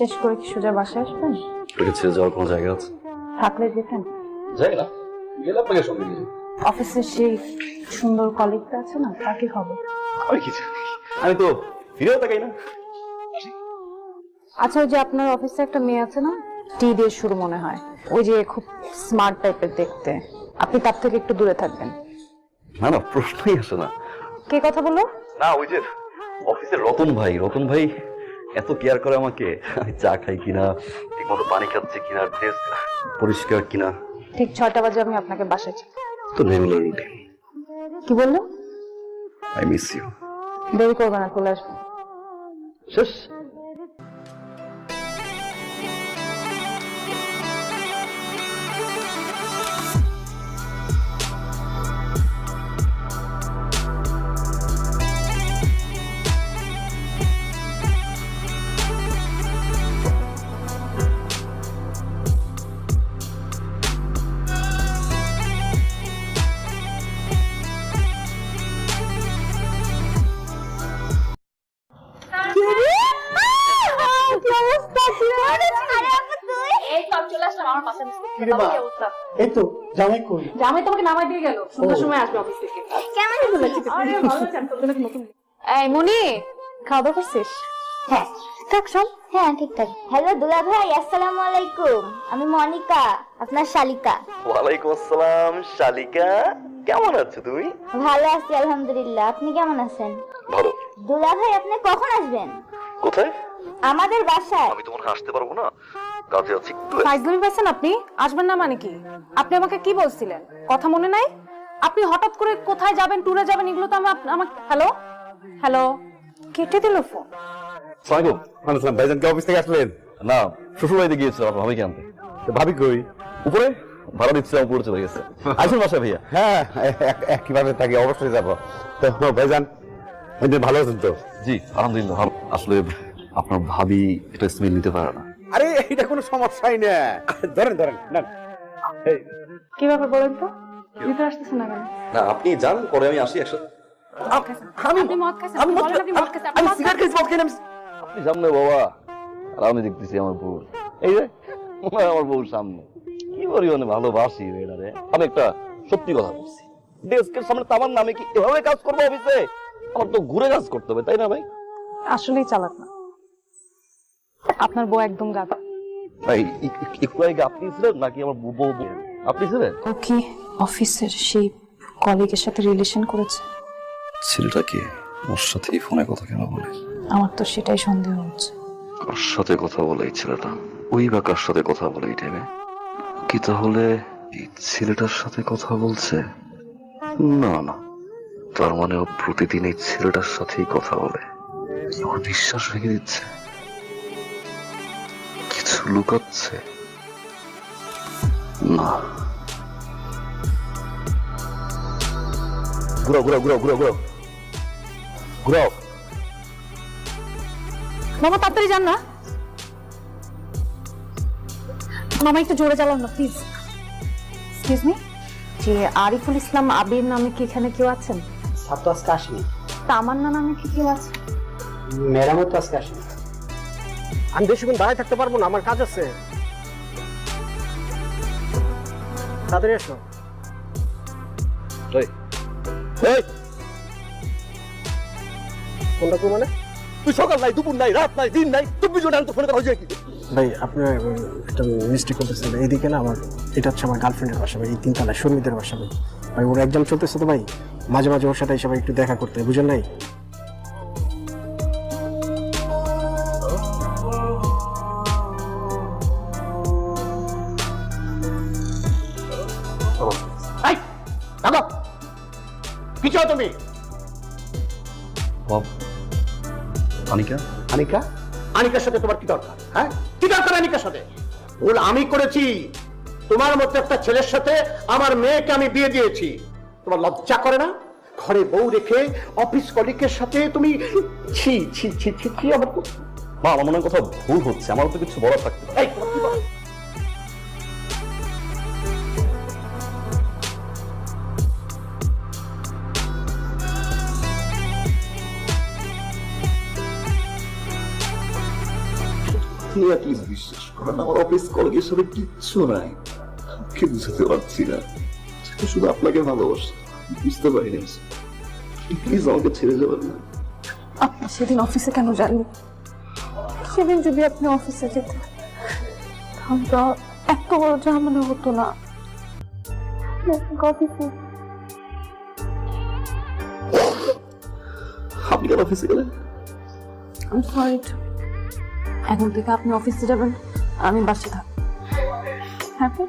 শেষ করে কি সোজা বাসায় আসবেন? তোকে ছেড়ে যাওয়ার কোনো জায়গা আছে? থাকলে যেতেন। যাই না গেলে আপনাকে সঙ্গে নিয়ে। অফিসের সেই সুন্দর কলিগটা আছে না তাকে হবে আমি কি জানি? আমি তো ফিরেও তাকাই না। আচ্ছা ওই যে আপনার অফিসে একটা মেয়ে আছে না টি দিয়ে শুরু মনে হয়। ওই যে খুব স্মার্ট টাইপের দেখতে। আপনি তার থেকে একটু দূরে থাকবেন। না না প্রশ্নই আসে না। কে কথা বলল? না ওই যে অফিসের রতন ভাই রতন ভাই এত কেয়ার করে আমাকে? আমি চা খাই কিনা? ঠিকমতো পানি খাচ্ছে কিনা? ড্রেস পরিষ্কার কিনা? ঠিক ছটা বাজে আমি আপনাকে বাসায় চাই তো রেগুলার রুটিন কি বলল? আই মিস ইউ দেরি করবে না চলে আসব। শেষ। এই তো জামাই কই? জামাই তোমাকে নামাই দিয়ে গেল। সন্ধ্যার সময় আসবে অফিস থেকে। আরে ভালো আছেন তোর জন্য নতুন এই মনি খাওয়া দাওয়া করছিস? হ্যাঁ। সব হ্যাঁ ঠিকঠাক। হ্যালো দুলা ভাই আসসালামু আলাইকুম। আমি মনিকা আপনার শালিকা। ওয়ালাইকুম আসসালাম শালিকা। কেমন আছো তুমি ভালো আছি আলহামদুলিল্লাহ। আপনি কেমন আছেন? ভালো। দুলা ভাই আপনি কখন আসবেন? কোথায়? আমাদের বাসায়? আমি তো মনে হয় আসতে পারব না। কাজে আছি একটু। ফাইজলামি পাচ্ছেন আপনি? আসবেন না মানে কি? আপনি আমাকে কি বলছিলেন? কথা মনে নাই? আপনি হঠাৎ করে কোথায় যাবেন ট্যুরে যাবেন এগুলো তো আমি আমাকে হ্যালো? হ্যালো? কেটে দিল ফোন। সালামালাইকুম। ওয়ালাইকুম ভাইজান কি অফিস থেকে আসলেন? না। শ্বশুর বাড়িতে গিয়েছিল আপনার ভাবিকে আনতে। ভাবি কই? উপরে? ভাড়া দিচ্ছিলাম উপরে চলে গেছে। আসুন বাসায় ভাইয়া। হ্যাঁ এক- একইভাবে থাকি অবশ্যই যাব। তো ভাইজান ভালো আছেন তো? জি আলহামদুলিল্লাহ আসলে আপনার ভাবি এটা স্মেল নিতে পারে না। আরে এটা কোনো সমস্যাই না। ধরেন ধরেন না কি ব্যাপার বলেন তো? ভিতরে আসতেছেন না কেন? না আপনি যান পরে আমি আসি একসাথে। মদ আপনি সামনে বাবা। আর আমি দেখতেছি আমার বউ। এই যে আমার বউর সামনে। কি পরিমাণে ভালোবাসি এটারে আমি একটা সত্যি কথা বলছি। ডেস্কের সামনে নামে কি এভাবে কাজ করব অফিসে? আমার তো ঘুরে কাজ করতে হবে তাই না ভাই? আসলেই চালাক না। আপনার বউ একদম গাধা ভাই একটু আগে আপনি ছিলেন নাকি আমার বউ বউ বউ? আপনি ছিলেন? ও কি? অফিসের সেই কলিগের সাথে রিলেশন করেছে? ছেলেটা কি ওর সাথে ফোনে কথা কেন বলে? আমার তো সেটাই সন্দেহ হচ্ছে। কার সাথে কথা বলে এই ছেলেটা? ওই বা কার সাথে কথা বলে এই টাইমে কি তাহলে এই ছেলেটার সাথে কথা বলছে? না না। তার মানে ও প্রতিদিন এই ছেলেটার সাথেই কথা বলে। ওর বিশ্বাস ভেঙে দিচ্ছে। কিছু লুকাচ্ছে। না। ঘুরাও ঘুরাও ঘুরাও ঘুরাও ঘুরাও। ঘুরাও। মামা তাড়াতাড়ি যান না। মামা একটু জোরে চালান না প্লিজ এক্সকিউজ মি যে আরিফুল ইসলাম আবির নামে কি এখানে কেউ আছেন? স্যার তো আজকে আসেনি। তামান্না নামে কি কেউ আছে? ম্যাডামও তো আজকে আসেনি। আমি বেশিক্ষণ দাঁড়ায় থাকতে পারব না আমার কাজ আছে। তাড়াতাড়ি এসো। এই। এই। কো মানে? তুই সকাল নাই দুপুর নাই রাত নাই দিন নাই চব্বিশ ঘণ্টা আমি তো ফোনে কথা হয়েছে কি ভাই আপনি একটা মিস্টেক করতেছেন এইদিকে না আমার এটা হচ্ছে আমার গার্লফ্রেন্ডের বাসা ভাই এই তিনতলা শর্মিদের বাসা ভাই। ভাই ওর এক্সাম চলতেছে তো ভাই মাঝে মাঝে ওর সাথে সবাই একটু দেখা করতে বুঝেন নাই? তুমি। অনিকা সাথে তোমার কি দরকার হ্যাঁ? কি দরকার সাথে? ভুল আমি করেছি। তোমার মতো একটা ছেলের সাথে আমার মেয়েকে আমি বিয়ে দিয়েছি। তোমার লজ্জা করে না? ঘরে বউ রেখে অফিস কলিকের সাথে তুমি ছি ছি ছি ছি ছি আমার মা আমার মনে কোথাও ভুল হচ্ছে। আমার তো কিছু বলার থাকতে আপনি বিশ্বাস করেন? আমার অফিস কিচ্ছু নাই। বুঝতে পারছি না। শুধু আপনাকে ভালোবাসে। বুঝতে পারি না। প্লিজ আমাকে ছেড়ে যাবেন না। আপনি সেদিন অফিসে কেন যাননি? সেদিন যদি আপনি অফিসে যেতেন তাহলে তো এত বড় ঝামেলা হতো না। অফিসে আপনি কেন অফিসে গেলেন? আমি সরি এখন থেকে আপনি অফিসে যাবেন আমি বাসে থাকব। হ্যাপি